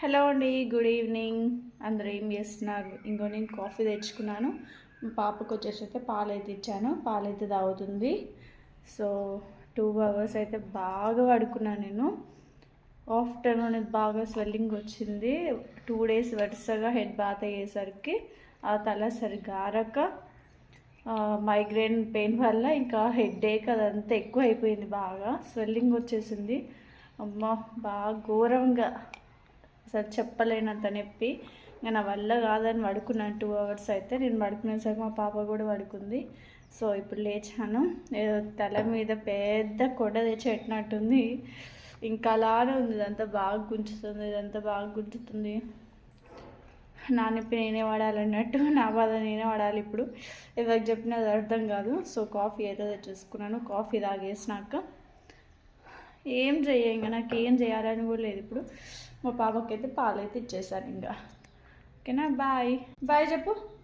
Hello అండి good evening. అందరూ ఏం చేస్తున్నారు? ఇంకో నేను కాఫీ తెచ్చుకున్నాను. పాపకు వచ్చేసి అయితే పాలు అయితే ఇచ్చాను. పాలు అయితే తాగుతుంది. సో టూ అవర్స్ అయితే బాగా పడుకున్నాను నేను. ఆఫ్టర్నూన్ బాగా స్వెల్లింగ్ వచ్చింది. టూ డేస్ వరుసగా హెడ్ బాత్ అయ్యేసరికి ఆ తల సరిగారక ఆరక మైగ్రేన్ పెయిన్ వల్ల ఇంకా హెడ్ ఏక్ అదంతా ఎక్కువ అయిపోయింది బాగా. స్వెల్లింగ్ వచ్చేసింది. అమ్మ బాగా ఘోరంగా. అసలు చెప్పలేనంత నొప్పి. ఇంకా నా వల్ల కాదని పడుకున్నాను టూ అవర్స్ అయితే. నేను పడుకునేసరికి మా పాప కూడా పడుకుంది. సో ఇప్పుడు లేచాను. ఏదో తల మీద పెద్ద కొండ తెచ్చి ఇంకా అలానే ఉంది. ఇదంతా బాగా గుంజుతుంది. ఇదంతా బాగా గుంజుతుంది. నా నొప్పి నేనే వాడాలన్నట్టు. నా బాధ నేనే వాడాలి ఇప్పుడు. ఎవరికి చెప్పినా అది అర్థం కాదు. సో కాఫీ అయితే తెచ్చేసుకున్నాను. కాఫీ తాగేసినాక ఏం చెయ్య ఇంకా? నాకు ఏం చేయాలని కూడా లేదు ఇప్పుడు. మా పాపకి అయితే ఇచ్చేసాను ఇంకా. ఓకేనా? బాయ్. బాయ్ చెప్పు.